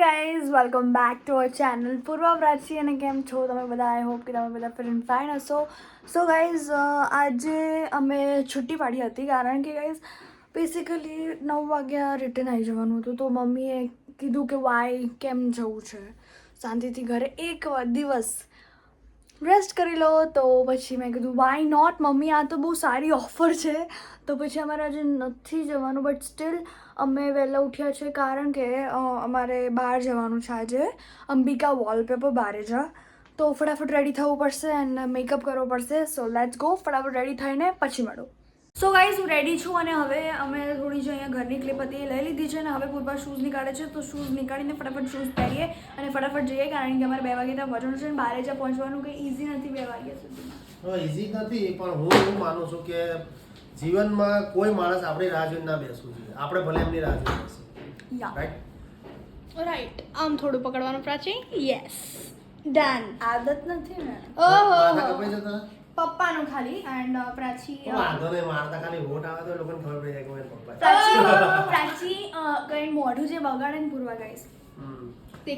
Guys welcome back to our channel Purva Prachi અને કેમ છો તમે બધા આઈ હોપ કે તમે બધા ફિલ્મ ફાઇન હશો સો ગાઈઝ આજે અમે છુટ્ટી પાડી હતી કારણ કે ગાઈઝ બેસિકલી નવ વાગ્યા રિટર્ન આવી જવાનું હતું તો મમ્મીએ કીધું કે વાય કેમ જવું છે શાંતિથી ઘરે એક દિવસ રેસ્ટ કરી લો તો પછી મેં કીધું વાય નોટ મમ્મી આ તો બહુ સારી ઓફર છે તો પછી અમારે આજે નથી જવાનું બટ સ્ટીલ અમે વહેલા ઉઠ્યા છે કારણ કે અમારે બહાર જવાનું છે આજે. અંબિકા વોલપેપર બારે જા. તો ફટાફટ રેડી થવું પડશે અને મેકઅપ કરવો પડશે. સો લેટ્સ ગો ફટાફટ રેડી થઈને પછી મળો. સો ગાઈઝ હું રેડી છું અને હવે અમે થોડી જે અહીંયા ઘરની ક્લિપ હતી એ લઈ લીધી છે અને હવે પૂર્વા શૂઝ નીકાળે છે. તો શૂઝ નીકાળીને ફટાફટ શૂઝ પહેરીએ અને ફટાફટ જઈએ કારણ કે અમારે બે વાગે ત્યાં પહોંચવાનું છે અને બારે જ્યાં પહોંચવાનું કંઈ ઇઝી નથી બે વાગ્યા સુધી. ઇઝી નથી, પણ હું એવું માનું છું કે જીવનમાં કોઈ માણસ આપણી રાહ જોઈને ના બેસવું જોઈએ. આપણે ભલે એમની રાહ જોઈ બેસીએ. રાઈટ રાઈટ આમ થોડું પકડવાનું પ્રાચી? યસ ડન આદત નથી ને? ઓહો. કપાઈ જતા? પપ્પાનું ખાલી એન્ડ પ્રાચી વાંધો નહીં મારતા ખાલી વોટ આવે તો એ લોકોને ખબર પડી જાય કે મારા પપ્પા પ્રાચી પ્રાચી કંઈ મોઢું જે બગાડે ને પૂર્વા ગાઈસ.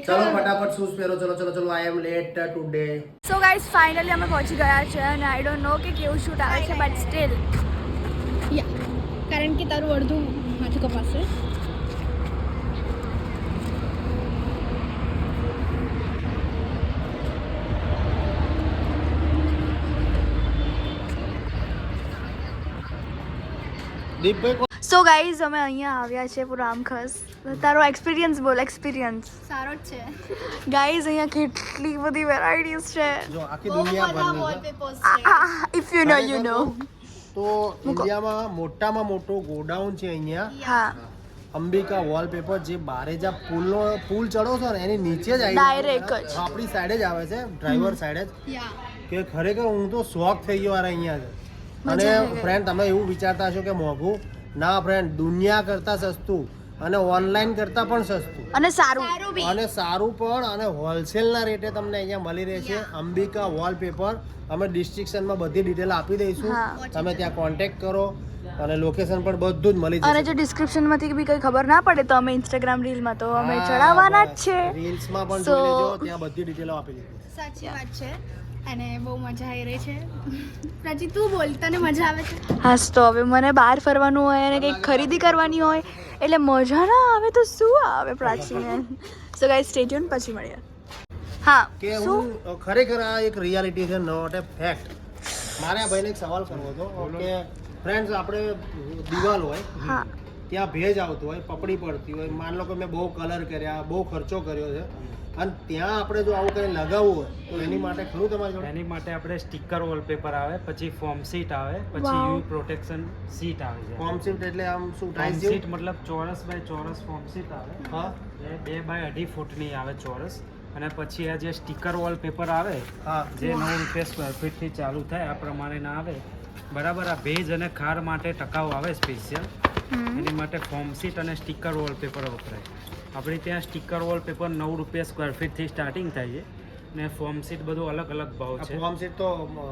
ચલો ફટાફટ શૂઝ પહેરો? ચલો ચલો ચલો I am late today so guys finally અમે પહોંચી ગયા છે અને આઈ ડોન્ટ નો કે કેવું શૂટ આવે છે બટ સ્ટીલ યા કારણ કે તારું અડધું માથું કપાશે દીપભાઈ સો ગાઈઝ અમે અહીંયા આવ્યા છે પૂરા આમખસ તારો એક્સપિરિયન્સ બોલ એક્સપિરિયન્સ સારો જ છે. ગાઈઝ અહીંયા કેટલી બધી વેરાયટીઝ છે. જો આખી બહુ બધા દુનિયા વોલપેપર્સ છે. If you know you know તો ઇન્ડિયામાં મોટામાં મોટો ગોડાઉન છે અહીંયા. હા. અંબિકા વોલપેપર જે બારેજા પુલનો પુલ ચડો છો ને એની નીચે જ આવી ડાયરેક્ટ જ. આપણી સાઈડે જ આવે છે ડ્રાઈવર સાઈડે જ. કે ખરેખર હું તો શોખ થઈ ગયો અહીંયા જ. અને ફ્રેન્ડ તમે એવું વિચારતા હશો કે મોંઘું? ના ફ્રેન્ડ દુનિયા કરતાં સસ્તું. અને ઓનલાઈન કરતાં પણ સસ્તું. અને સારું. અને સારું પણ અને હોલસેલના રેટે તમને અહીંયા મળી રહેશે. અંબિકા વોલપેપર અમે ડિસ્ટ્રિક્શનમાં બધી ડિટેલ આપી દઈશું. તમે ત્યાં કોન્ટેક્ટ કરો અને લોકેશન પણ બધું જ મળી અને જશે જો ડિસ્ક્રિપ્શનમાંથી બી કંઈ ખબર ના પડે તો અમે ઇન્સ્ટાગ્રામ રીલમાં તો અમે ચડાવવાના જ. છે. રીલ્સમાં પણ જોઈ લેજો ત્યાં બધી ડિટેલો આપી દીધી સાચી વાત છે. અને બહુ મજા આવી રહી છે. પ્રાચી તું બોલ તને મજા આવે છે? હા તો હવે મને બહાર ફરવાનું હોય અને કંઈક ખરીદી કરવાની હોય એટલે મજા ના આવે તો શું આવે પ્રાચીને? સો ગાઈસ સ્ટે ટ્યુન પછી મળીએ. હા કે હું ખરેખર આ એક રિયાલિટી છે નોટ એ ફેક્ટ મારે આ ભાઈને એક સવાલ કરવો હતો કે ફ્રેન્ડ્સ આપણે દિવાલ હોય હા. ત્યાં ભેજ આવતો હોય પપડી પડતી હોય. માન લો કે મેં બહુ કલર કર્યા બહુ ખર્ચો કર્યો છે. અને ત્યાં આપણે જો આવું કંઈ લગાવવું હોય તો એની માટે ખરું તમારી જોડે? એની માટે આપણે સ્ટીકર વોલપેપર આવે પછી ફોર્મ સીટ આવે પછી. યુ પ્રોટેક્શન સીટ આવે છે. ફોર્મ શીટ એટલે આમ શું ટાઈસ સીટ મતલબ ચોરસ બાય ચોરસ ફોર્મ સીટ આવે. હા. એ બે બાય અઢી ફૂટની આવે ચોરસ. અને પછી આ જે સ્ટીકર વોલપેપર આવે હા. જે નવ રૂપિયા સ્ક્વેર ફીટથી ચાલુ થાય આ પ્રમાણેના આવે. બરાબર આ ભેજ અને ખાર માટે ટકાઉ આવે સ્પેશિયલ એની માટે ફોર્મશીટ અને સ્ટીકર વોલપેપર વપરાય. આપણે ત્યાં સ્ટીકર વોલપેપર નવ રૂપિયા સ્ક્વેર ફીટથી સ્ટાર્ટિંગ થાય છે. ને ફોર્મશીટ બધું અલગ અલગ ભાવ છે. ફોર્મશીટ તો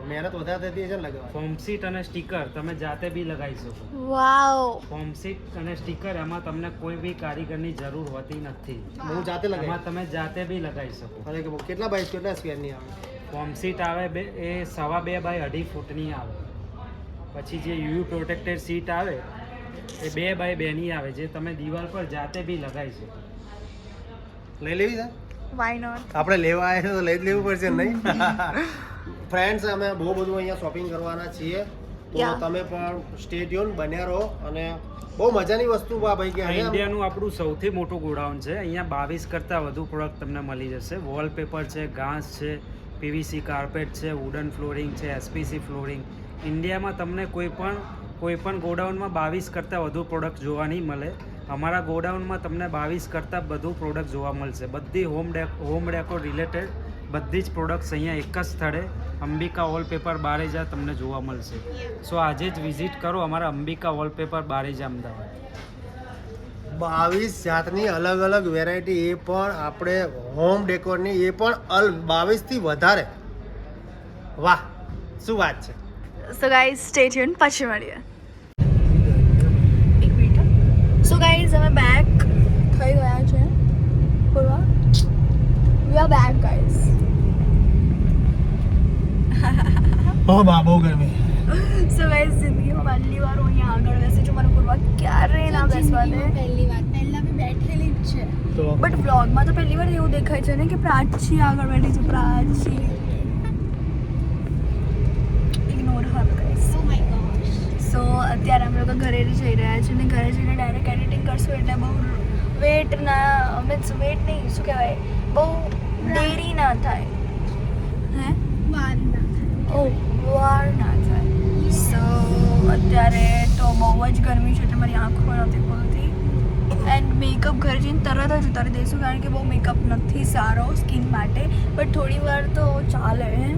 મહેનત વધારે થતી છે લગાવવા ફોર્મશીટ અને સ્ટીકર તમે જાતે બી લગાવી શકો. વાવ. ફોર્મશીટ અને સ્ટીકર એમાં તમને કોઈ બી કારીગરની જરૂર હોતી નથી. હું જાતે એમાં તમે જાતે બી લગાવી શકો. અને કેટલા બાય કેટલા સ્ક્વેરની આવે? ફોર્મશીટ આવે બે એ સવા બે બાય અઢી ફૂટની આવે. પછી જે યુ પ્રોટેક્ટેડ સીટ આવે એ બે બાય બેની આવે જે તમે દિવાલ પર જાતે બી લગાવી શકો. લઈ લેવી છે? વાય નોટ આપણે લેવા આવ્યા તો લઈ જ લેવું પડશે નહીં? ફ્રેન્ડ્સ અમે બહુ બધું અહીંયા શોપિંગ કરવાના છીએ. તો તમે પણ સ્ટેડિયમ બન્યા રહો અને બહુ મજાની વસ્તુ આ ભાઈ કે અહીંયા ઇન્ડિયાનું આપણું સૌથી મોટું ગોડાઉન છે. અહીંયા બાવીસ કરતાં વધુ પ્રોડક્ટ તમને મળી જશે. વોલપેપર છે ઘાસ છે પીવીસી કાર્પેટ છે વુડન ફ્લોરિંગ છે એસપીસી ફ્લોરિંગ ઇન્ડિયામાં તમને કોઈ પણ કોઈ પણ ગોડાઉનમાં બાવીસ કરતાં વધુ પ્રોડક્ટ જોવા નહીં મળે. અમારા ગોડાઉનમાં તમને બાવીસ કરતાં બધું પ્રોડક્ટ જોવા મળશે. બધી home deck home decor related બધી જ પ્રોડક્ટ્સ અહીંયા એક જ સ્થળે. અંબિકા વોલપેપર બારેજા તમને જોવા મળશે. સો આજે જ વિઝિટ કરો અમારા અંબિકા વોલપેપર બારેજા અમદાવાદ. બાવીસ જાતની અલગ અલગ વેરાયટી એ પણ આપણે હોમ ડેકોરની એ પણ અલ બાવીસથી વધારે. વાહ શું વાત છે? સો ગાઈઝ સ્ટે ટ્યુન પછી મળીએ. ગાઈઝ અમે બેક થઈ ગયા છે Purva we are back guys ઓ બાબો ગરમી સો ગાઈઝ જિંદગી માં પહેલી વાર હું અહીંયા આગળ બેસી છું મને પૂર્વા ક્યારે ના બેસવા દે પહેલી વાર પહેલા બી બેઠેલી જ છે બટ બ્લોગમાં તો પહેલી વાર એવું દેખાય છે ને કે પ્રાચી આગળ બેઠી છે પ્રાચી સો અત્યારે અમે લોકો ઘરે જઈ રહ્યા છીએ અને ઘરે જઈને ડાયરેક્ટ એડિટિંગ કરશું એટલે બહુ વેટ ના મીન્સ વેટ નહીં શું કહેવાય બહુ દેરી ના થાય. હે? વાર ના ઓ વાર ના થાય. સો અત્યારે તો બહુ જ ગરમી છે એટલે મારી આંખો નથી ખોલતી. એન્ડ મેકઅપ ઘરે જઈને તરત જ ઉતારી દઈશું કારણ કે બહુ મેકઅપ નથી સારો સ્કિન માટે. બટ થોડી વાર તો ચાલે હે?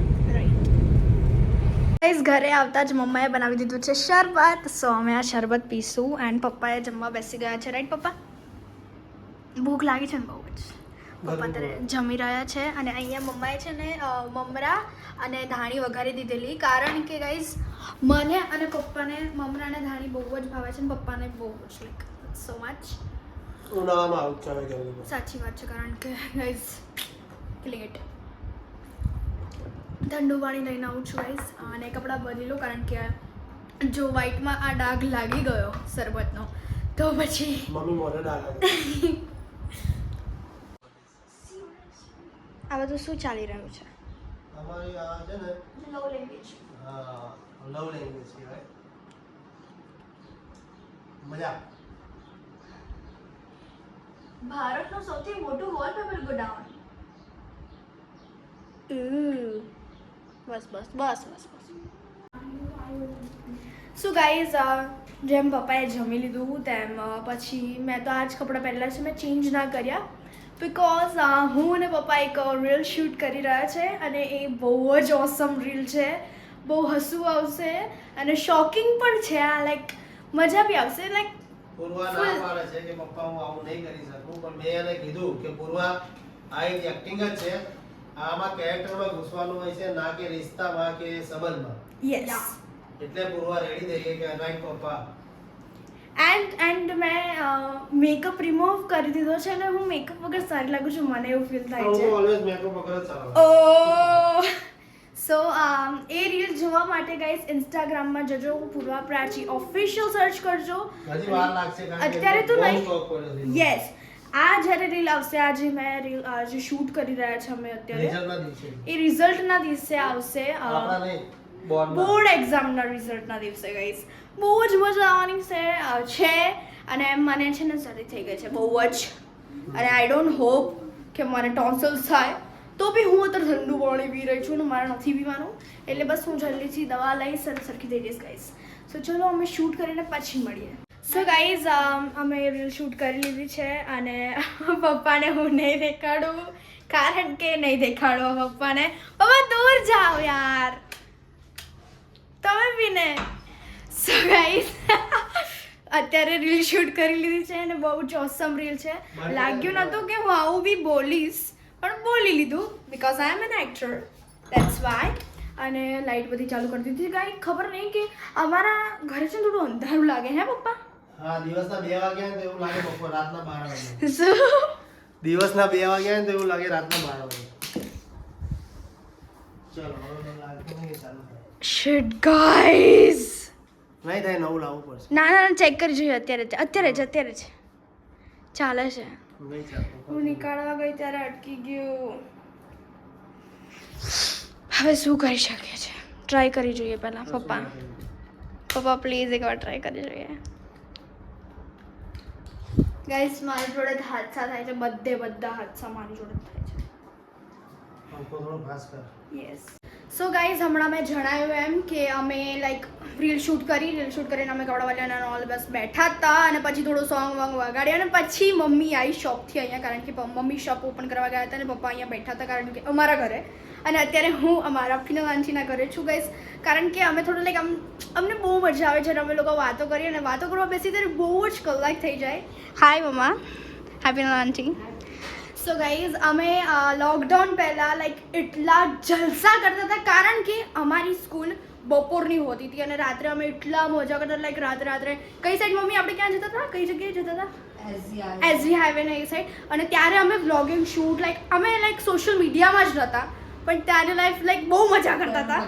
ગાઈઝ ઘરે આવતા જ મમ્માએ બનાવી દીધું છે શરબત. સો અમે આ શરબત પીશું એન્ડ પપ્પાએ જમવા બેસી ગયા છે. રાઈટ પપ્પા? ભૂખ લાગી છે ને બહુ જ. પપ્પા અત્યારે જમી રહ્યા છે અને અહીંયા મમ્માએ છે ને મમરા અને ધાણી વઘારી દીધેલી. કારણ કે ગાઈઝ મને અને પપ્પાને મમરા અને ધાણી બહુ જ ભાવે છે ને પપ્પાને બહુ જ લાઈક સો મચ સાચી વાત છે કારણ કે ગાઈઝ લેટ ઠંડુ પાણી લઈને આવું છું ગાઈઝ અને કપડાં બદલી લો કારણ કે જો વ્હાઈટમાં આ ડાઘ લાગી ગયો શરબતનો તો પછી મમ્મી મોઢે ડાળ આ બધું શું ચાલી રહ્યું છે? અમારી આ છે ને લવ લેંગ્વેજ હા લવ લેંગ્વેજ કહેવાય. મજા. ભારતનું સૌથી મોટું વોલપેપર ગોડાઉન. બસ બસ બસ બસ બસ. સો ગાઈઝ જેમ પપ્પાએ જમી લીધું તેમ પછી મેં તો આ જ કપડાં પહેરેલા છે મેં ચેન્જ ના કર્યા. બિકોઝ હું અને પપ્પા એક રીલ શૂટ કરી રહ્યા છે અને એ બહુ જ ઓસમ રીલ છે. બહુ હસવું આવશે અને શોકિંગ પણ છે આ લાઈક મજા બી આવશે લાઈક પૂર્વા ના પાડે છે કે પપ્પા હું આવું નહીં કરી શકું પણ મેં એને કીધું કે પૂર્વા આ એક એક્ટિંગ જ છે. આમાં કેરેક્ટરમાં ઘૂસવાનું હોય છે ના કે રિશ્તામાં કે સંબંધમાં? યસ એટલે પૂર્વ રેડી થઈ ગઈ કે રાઈટ પપ્પા એન્ડ એન્ડ મેં મેકઅપ રિમૂવ કરી દીધો છે અને હું મેકઅપ વગર સારી લાગુ છું મને એવું ફીલ થાય છે. ઓલવેઝ મેકઅપ વગર જ ઓ સો એ રીલ જોવા માટે ગાઈસ ઇન્સ્ટાગ્રામમાં જજો પૂર્વા પ્રાચી ઓફિશિયલ સર્ચ કરજો. હજી વાર લાગશે અત્યારે તો નહીં. યસ આ જ્યારે રીલ આવશે આજે મેં રીલ આજે શૂટ કરી રહ્યા છે અમે અત્યારે એ રિઝલ્ટના દિવસે આવશે. બોર્ડ એક્ઝામના રિઝલ્ટના દિવસે ગઈશ બહુ જ મજા આવવાની છે છે અને મને છે ને સારી થઈ ગઈ છે બહુ જ. અને આઈ ડોન્ટ હોપ કે મને ટોન્સલ્સ થાય. તો બી હું અત્યારે ઠંડુ પાણી પી રહી છું ને મારે નથી પીવાનું. એટલે બસ હું જલ્દીથી દવા લઈશ અને સરખી થઈ જઈશ ગાઈસ સો ચલો અમે શૂટ કરીને પછી મળીએ. સો ગાઈઝ અમે રીલ શૂટ કરી લીધી છે અને પપ્પાને હું નહીં દેખાડું. કારણ કે નહીં દેખાડો પપ્પાને. પપ્પા દૂર જાઓ યાર. તમે બી ને. સો ગાઈઝ અત્યારે રીલ શૂટ કરી લીધી છે અને બહુ જ ઓસમ રીલ છે. લાગ્યું નહોતું કે હું આવું બી બોલીશ પણ બોલી લીધું because I am an actor that's why અને લાઇટ બધી ચાલુ કરી દીધી. કાંઈ ખબર નહીં કે અમારા ઘરે છે થોડું અંધારું લાગે હે પપ્પા? હા દિવસના બે વાગ્યા ને તો એવું લાગે બપોર રાતના બાર વાગે. દિવસના બે વાગ્યા ને તો એવું લાગે રાતના બાર વાગે. ચલો હવે મને નહીં ચાલુ શિટ ગાઈઝ નહીં થાય નવું લાવવું પડશે. ના ના ચેક કરી જોઈએ અત્યારે જ અત્યારે જ અત્યારે જ. ચાલે છે. હું નીકાળવા ગઈ ત્યારે અટકી ગયું. હવે શું કરી શકીએ છે ટ્રાય કરી જોઈએ પહેલાં પપ્પા. પપ્પા પ્લીઝ એકવાર ટ્રાય કરી જોઈએ. ગાઈસ મારી જોડે હાદસા થાય છે બધે બધા હાદસા મારી જોડે થાય છે. થોડો ફાસ્ટ કર. યસ સો ગાઈઝ હમણાં મેં જણાવ્યું એમ કે અમે લાઈક રીલ શૂટ કરી રીલ શૂટ કરીને અમે કપડાવાળાના ઓલ બસ બેઠા હતા અને પછી થોડું સોંગ વોંગ વગાડ્યા અને પછી મમ્મી આવી શોપથી અહીંયા કારણ કે મમ્મી શોપ ઓપન કરવા ગયા હતા અને પપ્પા અહીંયા બેઠા હતા કારણ કે અમારા ઘરે. અને અત્યારે હું અમારા ફિનલ આંટીના ઘરે છું ગાઈઝ કારણ કે અમે થોડું લાઈક આમ, અમને બહુ મજા આવે છે અને અમે લોકો વાતો કરીએ અને વાતો કરવા બેસી ત્યારે બહુ જ કલાક થઈ જાય. Hi mamma happy aunty so guys અમે લોકડાઉન પહેલાં લાઈક એટલા જલસા કરતા હતા કારણ કે અમારી સ્કૂલ બપોરની હોતી હતી અને રાત્રે અમે એટલા મજા કરતા લાઈક રાત્રે રાત્રે કઈ સાઈડ મમ્મી આપણે ક્યાં જતા હતા કઈ જગ્યાએ જતા હતા એસવી હાઈવે ને એ સાઈડ અને ત્યારે અમે વ્લોગિંગ શૂટ લાઈક અમે લાઈક સોશિયલ મીડિયામાં જ નહોતા પણ ત્યારે લાઈફ લાઈક બહુ મજા કરતા હતા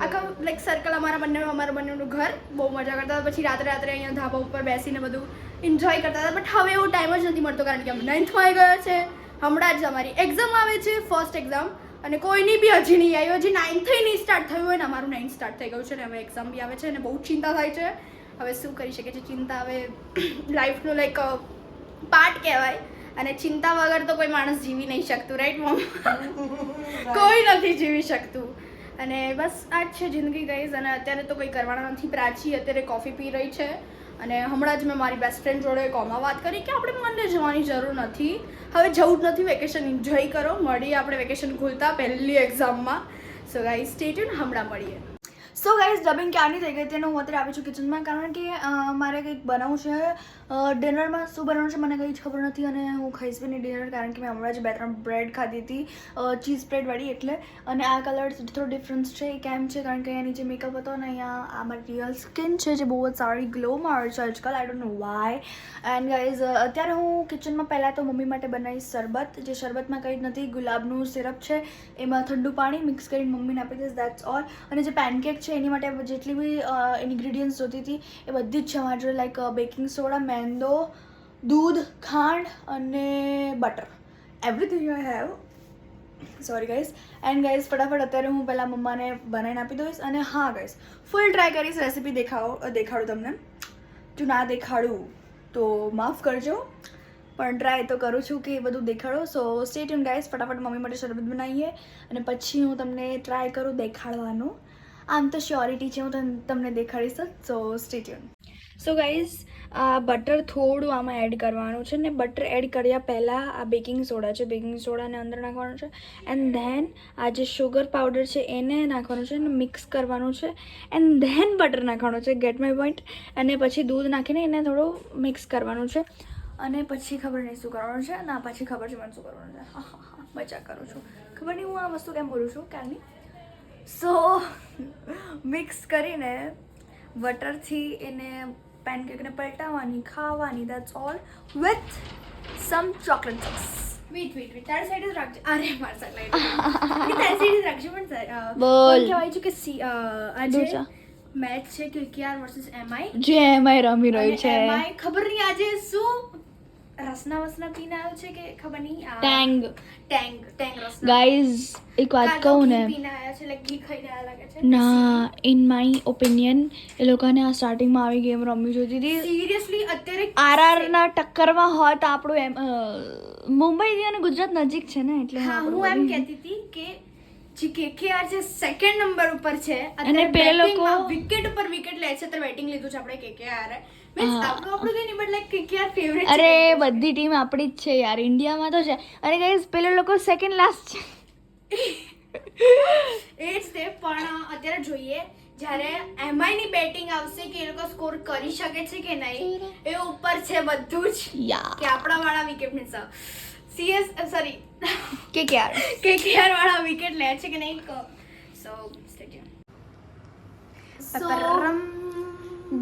આખા લાઈક સર્કલ અમારા બંને અમારા બંનેનું ઘર બહુ મજા કરતા હતા પછી રાત્રે રાત્રે અહીંયા ધાબા ઉપર બેસીને બધું એન્જોય કરતા હતા બટ હવે એવો ટાઈમ જ નથી મળતો કારણ કે અમે નાઇન્થમાં આવી ગયા છે હમણાં જ અમારી એક્ઝામ આવે છે ફર્સ્ટ એક્ઝામ અને કોઈની બી હજી નહીં આવી હજી નાઇન્થથી નહીં સ્ટાર્ટ થયું હોય ને અમારું નાઇન્થ સ્ટાર્ટ થઈ ગયું છે ને હવે એક્ઝામ બી આવે છે અને બહુ ચિંતા થાય છે. હવે શું કરી શકે છે ચિંતા હવે લાઈફનું લાઈક પાર્ટ કહેવાય. અને ચિંતા વગર તો કોઈ માણસ જીવી નહીં શકતું રાઈટ મમ કોઈ નથી જીવી શકતું. અને બસ આ જ છે જિંદગી ગઈઝ અને અત્યારે તો કંઈ કરવાના નથી પ્રાચી અત્યારે કોફી પી રહી છે. અને હમણાં જ મેં મારી બેસ્ટ ફ્રેન્ડ જોડે કોમાં વાત કરી કે આપણે મંડે જવાની જરૂર નથી. હવે જવું જ નથી વેકેશન એન્જોય કરો. મળીએ આપણે વેકેશન ખુલતા પહેલી એક્ઝામમાં સો ગાઈઝ સ્ટે હમણાં મળીએ. સો ગાઈઝ ડબિંગ ક્યારની થઈ ગઈ તેનું હું અત્યારે આવી છું કિચનમાં કારણ કે મારે કંઈક બનાવવું છે. ડિનરમાં શું બનાવવું છે મને કંઈ જ ખબર નથી અને હું ખાઈશ બી નહીં ડિનર કારણ કે મેં હમણાં જ બે ત્રણ બ્રેડ ખાધી હતી ચીઝ બ્રેડવાળી એટલે. અને આ કલર થોડો ડિફરન્સ છે, એ કેમ છે? કારણ કે અહીંયા નીચે મેકઅપ હતો અને અહીંયા આ મારી રિયલ સ્કિન છે જે બહુ જ સારી ગ્લો મારે છે આજકાલ I don't know why and guys અત્યારે હું કિચનમાં પહેલાં તો મમ્મી માટે બનાવીશ શરબત, જે શરબતમાં કંઈ જ નથી, ગુલાબનું સિરપ છે, એમાં ઠંડુ પાણી મિક્સ કરીને મમ્મીને આપી દઈશ દેટ્સ ઓલ અને જે પેનકેક છે, એની માટે જેટલી બી ઇન્ગ્રીડિયન્ટ્સ જોતી હતી, એ બધી જ છે મારી જોડે. લાઈક બેકિંગ સોડા મેંદો દૂધ, ખાંડ અને butter everything I have sorry guys and guys ફટાફટ અત્યારે હું પહેલાં મમ્માને બનાવીને આપી દઈશ અને હા ગાઈઝ ફૂલ ટ્રાય કરીશ રેસીપી દેખાડો દેખાડું તમને. જો ના દેખાડું, તો માફ કરજો. પણ ટ્રાય તો કરું છું કે એ બધું દેખાડો. સો સ્ટે ટ્યુન ગાઈસ ફટાફટ મમ્મી માટે શરબત બનાવીએ. અને પછી હું તમને ટ્રાય કરું દેખાડવાનું. આમ તો શ્યોરિટી છે, હું તમ- તમને દેખાડીશ so stay tuned so guys આ બટર થોડું આમાં એડ કરવાનું છે ને બટર એડ કર્યા પહેલાં આ બેકિંગ સોડા છે બેકિંગ સોડાને અંદર નાખવાનું છે એન્ડ ધેન આ જે શુગર પાવડર છે એને નાખવાનું છે અને મિક્સ કરવાનું છે એન્ડ ધેન બટર નાખવાનું છે ગેટ માય પોઈન્ટ અને પછી દૂધ નાખીને એને થોડું મિક્સ કરવાનું છે. અને પછી ખબર નહીં શું કરવાનું છે, ના, પછી ખબર છે મને શું કરવાનું છે. હા હા મજા કરું છું. ખબર નહીં હું આ વસ્તુ કેમ બોલું છું ક્યારની સો મિક્સ કરીને બટરથી એને પેનકેકને પલટાવવાની ખાવાની that's all with some chocolate sauce wait wait તારી સાઈડ જ રાખજો. અરે મારી સાઈડ તારી સાઈડ જ રાખજો પણ બોલ. કહેવાય છે કે સી આજે. મેચ છે કેકેઆર વર્સિસ એમઆઈ જે એમાંય રમી રહ્યું છે. એમઆઈ ખબર નહીં આજે શું રસના વસના પીને આવ્યો છે કે ખબર નહીં? Tang. Tang Tang Rasna. Guys એક વાત કહું ને. પીને આવ્યા છે લાઈક ઘી ખાઈને આવ્યા લાગે છે. ના ઇન માય ઓપિનિયન એ લોકોને આ સ્ટાર્ટિંગમાં આવી ગેમ રમવી જોઈતી હતી સિરિયસલી અત્યારે આરઆરના ટક્કરમાં હોત આપણું એમ મુંબઈ અને ગુજરાત નજીક છે ને એટલે હા હું એમ કહેતી હતી કે જે કેકેઆર જે સેકન્ડ નંબર ઉપર છે અને પેલા લોકો- વિકેટ ઉપર વિકેટ લે છે તો બેટિંગ લીધું છે આપણે કેકેઆર અરે બધી ટીમ આપણી જ છે યાર. ઇન્ડિયામાં તો છે. અને ગાઈઝ પેલા લોકો સેકન્ડ લાસ્ટ છે. એ જ તે પણ અત્યારે જોઈએ જ્યારે એમઆઈ ની બેટિંગ આવશે કે એ લોકો સ્કોર કરી શકે છે કે નહીં એ ઉપર છે બધું જ. કે આપણા વાળા વિકેટ મીન્સ સીએસ સોરી કે કેઆર કે કેઆર વાળા વિકેટ લે છે કે નહીં સો સ્ટેડિયમ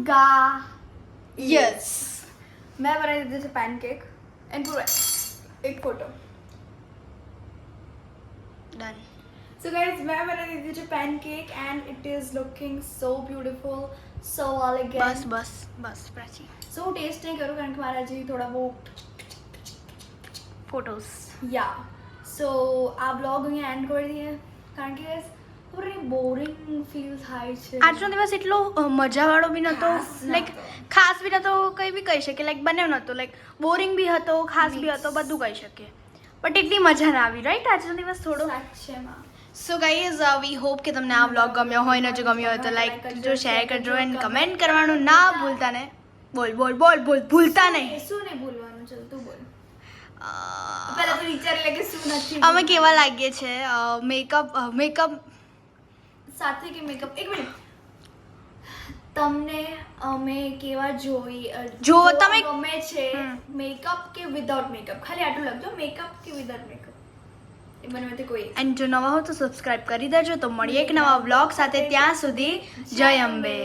ગા યસ મેં બનાવી દીધું છે પેનકેક એન્ડ પૂરા એક ફોટો ડન સો ગાઈઝ મેં બનાવી દીધું છે pancake and it is looking so beautiful so elegant બસ બસ બસ પ્રાચી સો ટેસ્ટ નહીં કરું કારણ કે મારા જે થોડા બહુ ફોટોસ યા સો આ બ્લોગ અહીંયા એન્ડ કરી દઈએ કારણ કે બોરિંગ ફીલ થાય છે. આજનો દિવસ એટલો મજાવાળો બી નહોતો લાઈક ખાસ બી નહોતો કંઈ બી કહી શકીએ લાઈક બન્યો નહોતો લાઈક બોરિંગ બી હતો ખાસ બી હતો બધું કહી શકીએ બટ એટલી મજા ના આવી રાઈટ આજનો દિવસ થોડો? સો ગાઈઝ વી હોપ કે તમને આ વ્લોગ ગમ્યો હોય ને જો ગમ્યો હોય તો લાઈક કરજો શેર કરજો એન્ડ કમેન્ટ કરવાનું ના ભૂલતા ને. બોલ બોલ બોલ બોલ ભૂલતા નહીં. શું નહીં ભૂલવાનું? ચલ તું બોલ. પહેલાં તો વિચાર લે કે શું નથી અમે કેવા લાગીએ છે? મેકઅપ મેકઅપ સાથે કે મેકઅપ એક મિનિટ તમને અમે કેવા જોઈ જો તમે- ગમે છે મેકઅપ કે વિધાઉટ મેકઅપ ખાલી આટલું લખજો મેકઅપ કે વિધાઉટ મેકઅપ એ બંનેમાંથી કોઈ એન્ડ જો નવા હો તો સબસ્ક્રાઇબ કરી દેજો. તો મળીએ એક નવા વ્લોગ સાથે ત્યાં સુધી જય અંબે.